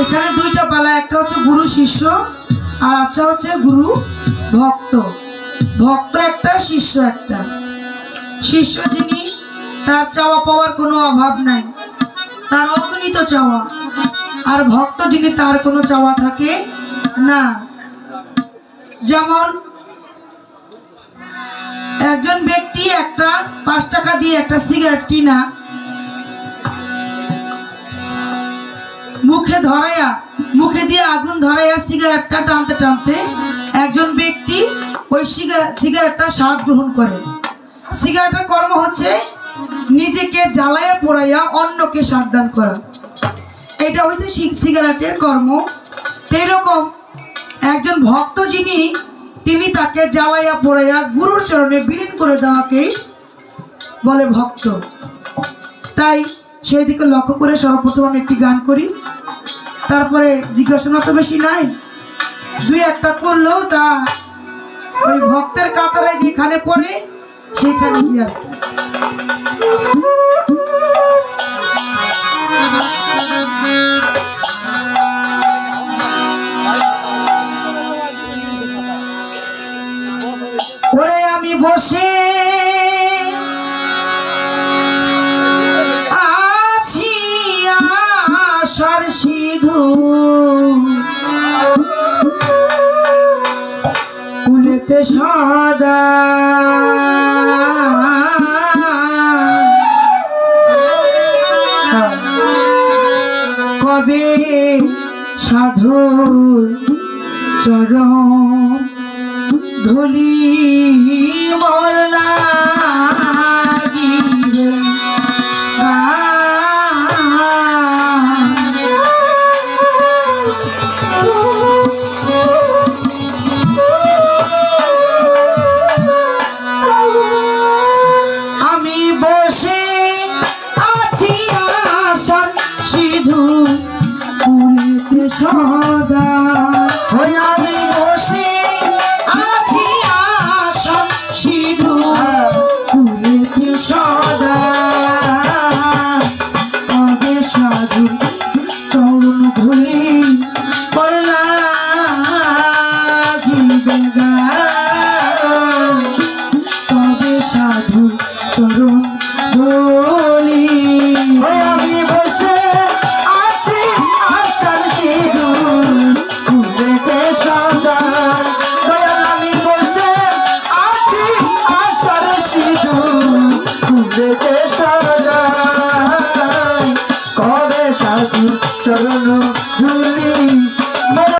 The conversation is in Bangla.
এখানে দুইটা পালা, একটা হচ্ছে গুরু শিষ্য, আর আচ্ছা হচ্ছে গুরু ভক্ত। ভক্ত একটা, শিষ্য একটা। শিষ্য যিনি, তার চাওয়া পাওয়ার কোনো অভাব নাই। তার অগণিত চাওয়া। আর ভক্ত যিনি, তার কোনো চাওয়া থাকে না। যেমন, একজন ব্যক্তি একটা পাঁচ টাকা দিয়ে একটা সিগারেট কিনা মুখে ধরাইয়া, মুখে দিয়ে আগুন ধরাইয়া সিগারেটটা টানতে টানতে একজন ব্যক্তি ওই সিগারেট সিগারেটটা স্বাদ গ্রহণ করে। সিগারেটের কর্ম হচ্ছে নিজেকে জ্বালাইয়া পোড়াইয়া অন্যকে সাবধান করা। এটা হচ্ছে সিগারেটের কর্ম। সেই রকম একজন ভক্ত যিনি, তিনি তাকে জ্বালাইয়া পোড়াইয়া গুরুর চরণে বিলীন করে দেওয়াকেই বলে ভক্ত। তাই সেই দিকে লক্ষ্য করে সর্বপ্রথম আমি একটি গান করি। তারপরে জিজ্ঞাসা তো বেশি নাই। দুই একটা করলেও তা ওই ভক্তের কাতারে যেখানে পড়ে, সেখানে আমি বসে সিধু কুলেতে সদা কবে সাধু চরণ ধুলি মরলা পুলিতে সদা। আমি বসে আছি আসার সিধু পুলিতে সদা। আগে সাধু চরণ ধুলি তবে সাধু চরণ ধুলি কুলেতে